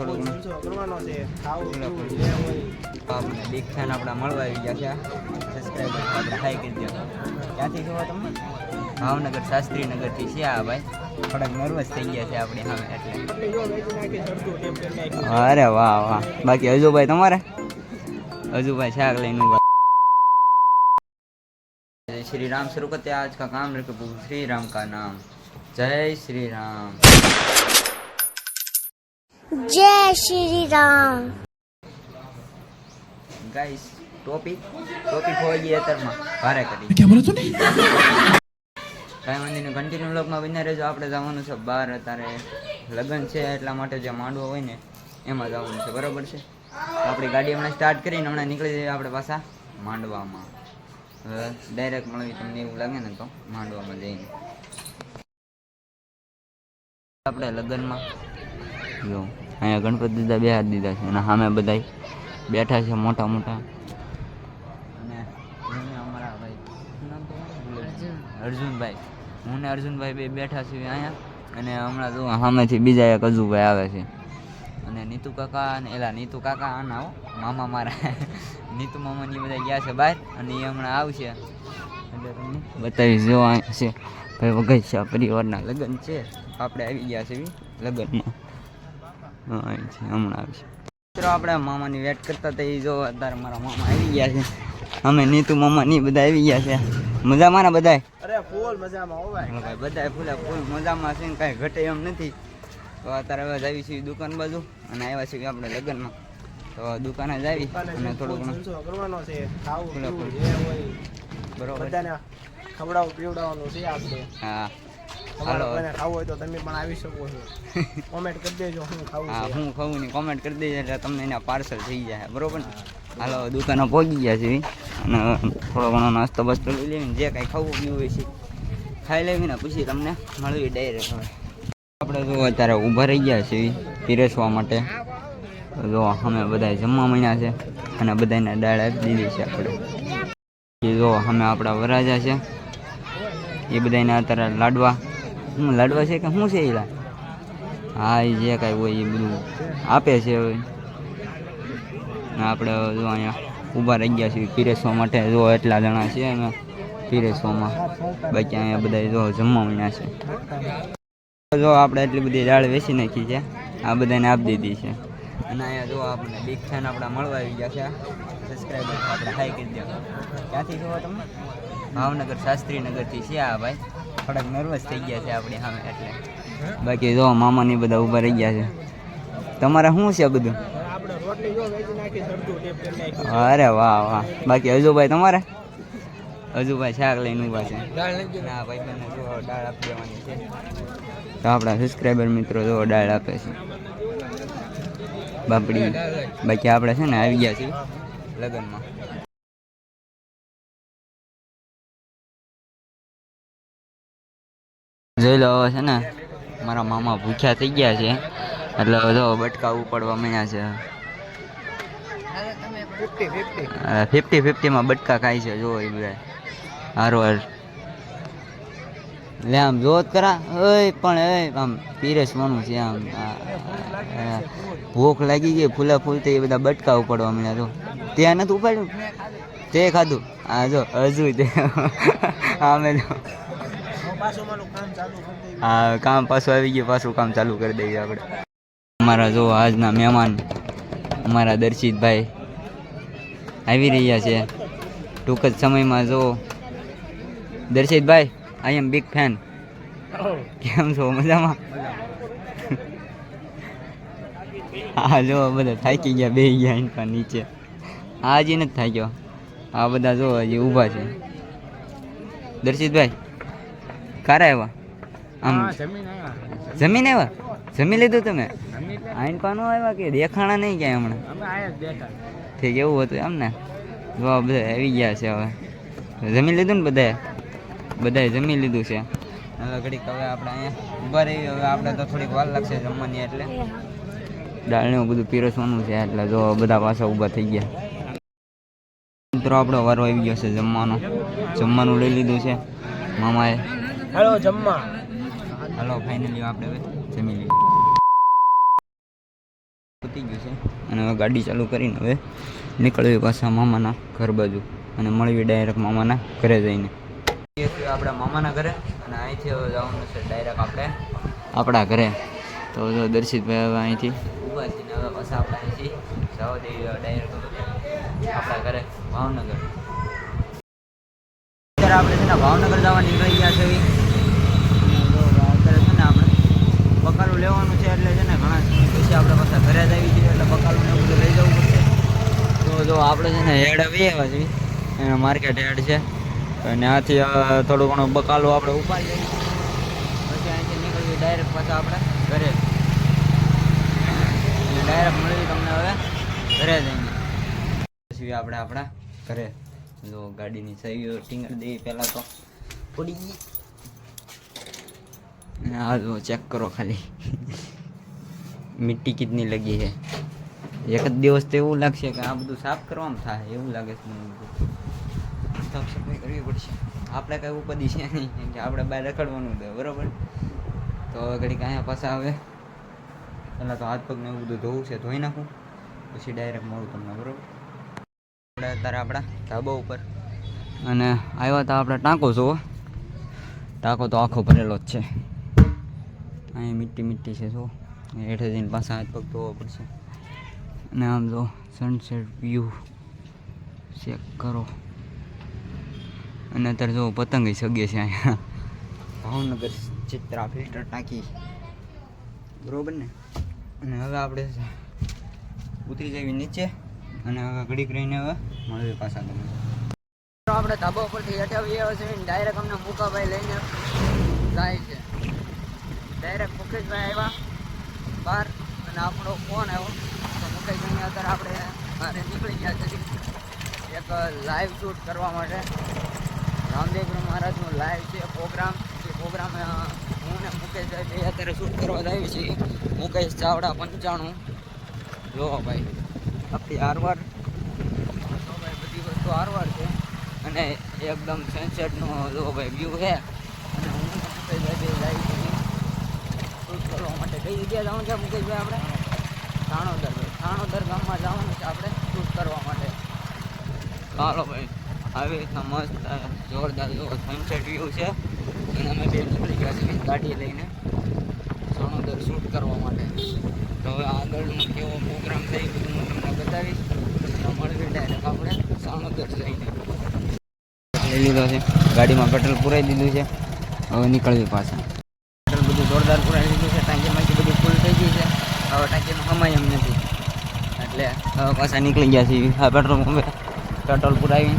થોડું ઘણું ખર્ચો કરવાનો છે ખાવું પૂરા પીવું પૂરું. જે હોય આપણે બિગ ફેન આપણા મળવા આવી ગયા છે સબસ્ક્રાઈબર આપણે હાઈ કરી દો ક્યાંથી જોવા તમે ભાવનગર શાસ્ત્રીનગરથી છે આ ભાઈ થોડાક નર્વસ થઈ ગયા છે આપણી સામે એટલે એટલે જો વેચી નાખી સરખું ટેપ કરી નાખ્યું. અરે વાહ વાહ બાકી હજુભાઈ તમારે હજુભાઈ શાક લઈને ઉભા जय श्री राम शुरू करते हैं आज का काम रखे प्रभु श्री राम का नाम जय श्री राम જય શ્રી રામ. ગાઈસ ટોપી ટોપી ખોઈ ગઈ અત્યારમાં. ભારે કરી. ક્યાં બોલો તું કાંઈ વાંધી નહીં કન્ટિન્યુ બ્લોગમાં વિના રહેજો. આપણે જવાનું છે બહાર અત્યારે લગ્ન છે એટલા માટે જે માંડવો હોય ને એમાં જવાનું છે. બરોબર છે? આપણી ગાડી હમણાં સ્ટાર્ટ કરીને હમણાં નીકળી જઈએ આપણે પાછા માંડવામાં. ડાયરેક્ટ મળવી તમને એવું લાગે ને તો માંડવામાં જઈને. આપણે લગ્નમાં જો અહીંયા ગણપતિ દાદા બે હાથ દીધા છે અને સામે બધા બેઠા છે મોટા મોટા? અર્જુનભાઈ. હું ને અર્જુનભાઈ બે બેઠા છીએ અહીંયા. અને હમણાં જો સામેથી બીજા એક અજુભાઈ આવે છે. અને નીતુ કાકા અને એલા નીતુ કાકા આના મામા મારા. નીતુ મામાની બધા ગયા છે બહાર અને એ હમણાં આવશે. એટલે તમને બતાવીશ જો છે. ભાઈ વઘઈસા પરિવારના લગ્ન છે. આપણે આવી ગયા છે લગ્નમાં. હમણાં આવશે મિત્રો આપણે મામાની વેટ કરતા હતા એ જો અત્યારે મારા મામા આવી ગયા છે. અમે નીતુ મામા ની બધા આવી ગયા છે. મજા મારા બધા અરે ફૂલ મજામાં હોવાય બધાય ફૂલે ફૂલ મજામાં છે ને કાંઈ ઘટે એમ નથી. તો અત્યારે હવે આવી છીએ દુકાન બાજુ અને આવ્યા છીએ આપણે લગ્નમાં. તો દુકાને જ આવી અને થોડું ઘણું. કરવાનો છે ખાવું ફૂલે ફૂલ. બરોબર. બધાને ખવડાવું પીવડાવવાનું છે આપણે હા. તમારે હાલો કોઈને ખાવું હોય તો તમે પણ આવી શકો છો. કોમેન્ટ કરી દેજો હું ખાવું હા હું ખાવું ની કોમેન્ટ કરી દઈએ એટલે તમને એના પાર્સલ થઈ જાય. બરોબર ને? હાલો દુકાને પહોંચી ગયા છે અને થોડો ઘણો નાસ્તો બસ્તો લઈ લઈને જે કાંઈ ખાવું પીવું હોય છે ખાઈ લેવી ને પછી તમને મળવી ડાયરેક્ટ હવે. આપણે જો અત્યારે ઊભા રહી ગયા છીએ પીરસવા માટે. જો અમે બધા જમવા મળ્યા છે અને બધાને દાળ આપી દીધી છે આપણે. જો અમે આપણા વરાજા છે. એ બધાને અત્યારે લાડવા શું લાડવા છે કે શું છે એલા હા એ જે કાંઈ હોય એ બધું આપે છે હવે. આપણે જો અહીંયા ઊભા રહી ગયા છીએ પીરેસવા માટે, જો એટલા જણા છે અમે પીરેસવામાં બાકી અહીંયા બધા જો જમવા છે. જો આપણે એટલી બધી દાળ વેચી નાખી છે. આ બધાને આપી દીધી છે. અને અહીંયા જો આપણે બિગ ફેન આપણા મળવા આવી ગયા છે. સબસ્ક્રાઈબર આપણે હાઈ કરી દો ક્યાંથી જોવો તમે? ભાવનગર શાસ્ત્રીનગરથી છે આ ભાઈ. થોડાક નર્વસ થઈ ગયા છે આપણી સામે એટલે. બાકી જો મામાની બધા ઊભા રહી ગયા છે. તમારે શું છે બધું? અરે વાહ વાહ. બાકી અજુભાઈ તમારે? અજુભાઈ શાક લઈને ઊભા છે. ના ભાઈ બંને જો દાળ આપી દેવાની છે. તો આપણા સબસ્ક્રાઈબર મિત્રો જો દાળ આપે છે. બાપડી. બાકી આપણે છે ને આવી ગયા છીએ લગ્નમાં. જોઈ લો હવે છે ને, મારા મામા ભૂખ્યા થઈ ગયા છે. એટલે જો બટકા ઉપાડવા માંડ્યા છે. ફિફ્ટી ફિફ્ટી ફિફ્ટી ફિફ્ટીમાં બટકા ખાય છે જો એ બધા હારો, હાર. લે આમ જોત કરા ઓય, પણ એ આમ પીરસ પીરસવાનું છે આમ. ભૂખ લાગી ગઈ, ફૂલા ફૂલતી એ બધા બટકા ઉપાડવા મળ્યા તો. ત્યાં નથી ઉપાડ્યું? તે ખાધું? હા જો, હજુ તે. આમે હા, કામ પાછું આવી ગયું, પાછું કામ ચાલુ કરી દઈએ આપણે. અમારા જો આજના મહેમાન, અમારા દર્શિતભાઈ આવી રહ્યા છે. ટૂંક જ સમયમાં જો, દર્શિતભાઈ આઈ એમ બિગ ફેન કેમ છો, મજામાં? હા, જો, બધા થાકી ગયા બે ગયા એના નીચે. હજી નથી થાક્યો. આ બધા જો હજી ઊભા છે. દર્શિતભાઈ કારા આવ્યા? આમ જમીન આવ્યા. જમી લીધું તમે? આઈન પાનું આવ્યા કે દેખાણા નહીં ક્યાંય હમણાં? ઠીક એવું હતું એમ ને? જો બધા આવી ગયા છે હવે. જમી લીધું ને બધાએ? બધાએ જમી લીધું છે. હવે ઘડીક હવે આપણે અહીંયા ઊભા રહી હવે આપણે તો થોડીક વાર લાગશે જમવાની એટલે. દાળને બધું પીરસવાનું છે એટલે જો બધા પાછા ઊભા થઈ ગયા. મિત્રો આપણો વારો આવી ગયો છે જમવાનો. જમવાનું લઈ લીધું છે. મામાએ હાલો જમવા હાલો ફાઇનલી આપણે જમી લઈએ પતી ગયું છે. અને હવે ગાડી ચાલુ કરીને હવે નીકળવી પાછા મામાના ઘર બાજુ. અને મળવી ડાયરેક્ટ મામાના ઘરે જઈને. આપણા મામાના ઘરે. અને અહીંથી હવે જવાનું છે ડાયરેક્ટ આપણે આપણા ઘરે. તો જો દર્શિતભાઈ હવે અહીંથી ઊભા છે ને હવે પાછા આપણે અહીંથી જવા દઈએ ડાયરેક્ટ આપણા ઘરે, ભાવનગર. આપણે છે ને ભાવનગર જવા નીકળી ગયા છે ઈ. અને જો અત્યારે છે ને આપણે બકાલું લેવાનું છે એટલે છે ને ઘણા સમય પછી આપણે પાછા ઘરે જ આવી છીએ એટલે બકાલું એવું બધું લઈ જવું પડશે. તો જો આપણે છે ને હેડ આવી આવ્યા છીએ એનો માર્કેટ હેડ છે. અને આથી થોડું ઘણું બકાલું આપણે ઉપાડી લઈએ. પછી અહીંથી નીકળીએ ડાયરેક્ટ પાછા આપણે ઘરે. ડાયરેક્ટ મળીએ તમને હવે ઘરે જઈને પછી આપણે આપણા ઘરે. જો ગાડીની સહીઓ ટીંગર દઈએ પહેલાં તો. પડી ગઈ. આ જો ચેક કરો ખાલી. મિટ્ટી કિતની લગી છે. એક જ દિવસ તો એવું લાગશે કે આ બધું સાફ કરવામાં થાય, એવું લાગે છે મને બધું. સાફ સફાઈ કરવી પડશે. આપણે કાંઈ ઉપદી છે નહીં કે આપણે બહાર રખડવાનું છે, બરાબર? તો હવે ઘડીક અહીંયા પાછા આવે. પહેલાં તો હાથ પગને એવું બધું ધોવું છે, ધોઈ નાખું. પછી ડાયરેક્ટ મળું તમને, બરાબર? આપણે અત્યારે આપણા ધાબા ઉપર. અને આવ્યા હતા આપણે ટાંકો જોવો. ટાંકો તો આખો ભરેલો જ છે. અહીં મીઠી મીઠી છે જો હેઠે જઈને પાછા હાથ પગ ધોવા પડશે. અને આમ જો સનસેટ વ્યૂ ચેક કરો. અને અત્યારે જો પતંગ સગે છે અહીંયા. ભાવનગર ચિત્રા ફિલ્ટર ટાંકી. બરોબર ને? અને હવે આપણે ઉતરી જવી નીચે. અને હવે ઘડીક રહીને હવે મળીએ પાછા તમે આપણે ધાબા ઉપરથી હેઠે આવી આવ્યા છે ડાયરેક્ટ અમને મુકાભાઈ લઈને જાય છે. ડાયરેક્ટ મુકેશભાઈ આવ્યા. બહાર અને આપણો ફોન આવ્યો. તો મુકેશભાઈને અત્યારે આપણે બહાર નીકળી ગયા છે એક લાઈવ શૂટ કરવા માટે. રામદેવગુરુ મહારાજનો લાઈવ છે પ્રોગ્રામ એ પ્રોગ્રામ હું ને મુકેશ ભાઈ અત્યારે શૂટ કરવા આવી છીએ. મુકેશ ચાવડા પંચાણું. જો ભાઈ, આપણી હારવાર. જો ભાઈ, બધી વસ્તુ આરવાર છે. અને એકદમ સનસેટનો જો ભાઈ વ્યૂ છે અને હું ને મુકેશભાઈ બે લાઈવ છીએ શૂટ કરવા માટે કઈ જગ્યાએ જવાનું છે મુકેશભાઈ આપણે. થાણોદર ભાઈ થાણોદર ગામમાં જવાનું છે આપણે શૂટ કરવા માટે. ચાલો ભાઈ, આવી રીતના મસ્ત જોરદાર જો સનસેટ વ્યૂ છે. અને અમે બે નીકળી ગયા છીએ ગાડી લઈને થાણોદર શૂટ કરવા માટે. તો હવે આગળનો કેવો પ્રોગ્રામ થઈ ગયો હું તમને બતાવીશ. મળવી ડાયરેક્ટ આપણે સાણોદર જઈને. લઈ લીધો છે. ગાડીમાં પેટ્રોલ પુરાઈ દીધું છે. હવે નીકળવી પાછા. પેટ્રોલ બધું જોરદાર પુરાઈ દીધું છે ટાંકીમાંથી બધી ફૂલ થઈ ગઈ છે હવે ટાંકીનો સમય એમ નથી. એટલે હવે પાછા નીકળી ગયા છીએ આ પેટ્રોલ પંપે પેટ્રોલ પુરાવી.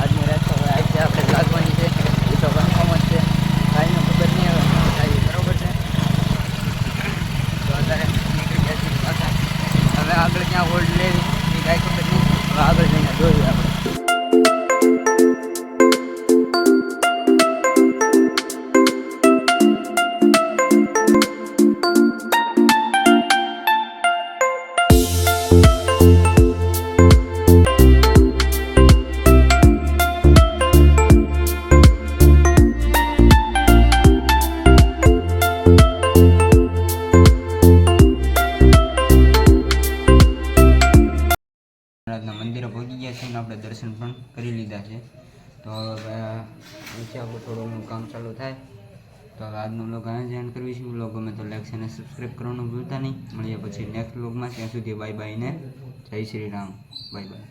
આજની રાત તો આજ આપણે લાગવાની છે. એ તો કન્ફર્મ જ છે. કાંઈનું ખબર નહીં શું થાય બરોબર છે. તો અત્યારે નીકળી ગયા છીએ પાછા. હવે આગળ ક્યાં હોલ્ડ લેવી એ કાંઈ ખબર નહીં. આગળ લીધા છે. તો પછી આપણું થોડું કામ ચાલુ થાય. તો આજનો બ્લોગ અહીંયા જ કરવી કરીશું. બ્લોગ અમે તો લાઈક અને સબસ્ક્રાઈબ કરવાનું ભૂલતા નહીં. મળીએ પછી નેક્સ્ટ બ્લોગમાં ત્યાં સુધી બાય બાય ને જય શ્રી રામ. Bye bye